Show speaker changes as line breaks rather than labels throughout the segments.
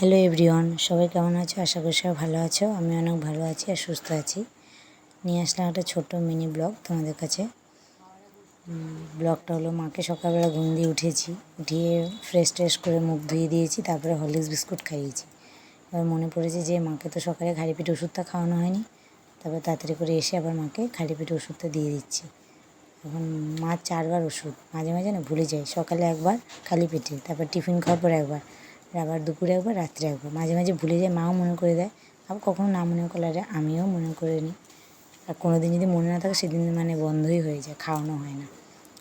Hello everyone, সবাই কেমন আছো? আশা করি সবাই ভালো আছো। আমি অনেক ভালো আছি আর সুস্থ আছি। নিয়ে আসলাম একটা ছোট্ট মিনি ব্লগ তোমাদের কাছে। ব্লগটা হলো, মাকে সকালবেলা ঘুম দিয়ে উঠেছি। উঠিয়ে ফ্রেশ ট্রেশ করে মুখ ধুয়ে দিয়েছি, তারপরে হরলিক্স বিস্কুট খাইয়েছি। এবার মনে পড়েছে যে মাকে তো সকালে খালি পেটে ওষুধটা খাওয়ানো হয়নি। তারপর তাড়াতাড়ি করে এসে আবার মাকে খালি পেটে ওষুধটা দিয়ে দিচ্ছি। এখন মা চারবার ওষুধ, মাঝে মাঝে না ভুলে যায়। সকালে একবার খালি পেটে, তারপর টিফিন খাওয়ার পর একবার। আর আবার দুপুরে একবার, রাত্রে একবার। মাঝে মাঝে ভুলে যায় মাও মনে করে দেয়। আবার কখনো না মনে করলে আমিও মনে করে নিই। আর কোনো দিন যদি মনে না থাকে, সেদিন মানে বন্ধই হয়ে যায়, খাওয়ানো হয় না।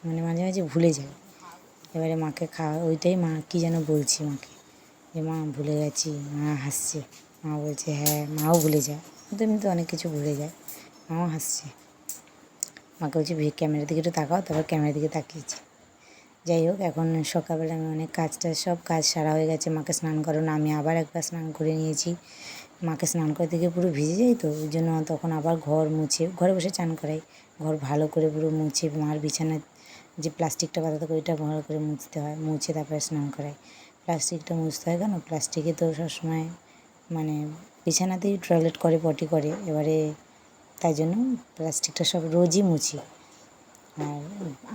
মানে মাঝে মাঝে ভুলে যায়। এবারে মাকে খাওয়া, ওইটাই মা কী যেন বলছি মাকে। যে মা, ভুলে গেছি, মা হাসছে। মা বলছে হ্যাঁ মাও ভুলে যায়। তো এমনিতে অনেক কিছু ভুলে যায়। মাও হাসছে। মাকে বলছি ভি ক্যামেরার দিকে একটু তাকাও, তারপর ক্যামেরার দিকে তাকিয়েছি। যাই হোক, এখন সকালবেলা আমি অনেক কাজ টাজ সব কাজ সারা হয়ে গেছে। মাকে স্নান করানো, আমি আবার একবার স্নান করে নিয়েছি। মাকে স্নান করে থেকে পুরো ভিজে যাই তো, ওই জন্য তখন আবার ঘর মুছে, ঘরে বসে চান করাই। ঘর ভালো করে পুরো মুছে, মার বিছানার যে প্লাস্টিকটা পাতা থাকে, ওইটা ভালো করে মুছতে হয়, মুছে তারপরে স্নান করাই। প্লাস্টিকটা মুছতে হয় কেন? প্লাস্টিকে তো সবসময় মানে বিছানাতেই টয়লেট করে, পটি করে। এবারে তাই জন্য প্লাস্টিকটা সব রোজই মুছি। আর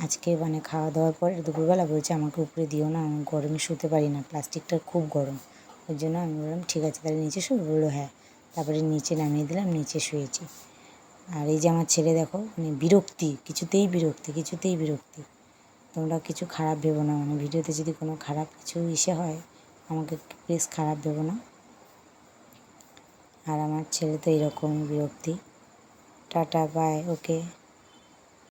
আজকে মানে খাওয়া দাওয়ার পরে দুপুরবেলা বলছে আমাকে উপরে দিও না, আমি গরমে শুতে পারি না, প্লাস্টিকটা খুব গরম। ওই জন্য আমি বললাম, ঠিক আছে, তাহলে নিচে শুয়ে বলল হ্যাঁ। তারপরে নিচে নামিয়ে দিলাম, নিচে শুয়েছি। আর এই যে আমার ছেলে দেখো মানে বিরক্তি, কিছুতেই বিরক্তি কিছুতেই বিরক্তি। তোমরা কিছু খারাপ ভেবো না মানে ভিডিওতে যদি কোনো খারাপ কিছু ইসে হয়, আমাকে প্লিজ খারাপ ভেবো না। আর আমার ছেলে তো এরকম বিরক্তি। Tata, bye, okay.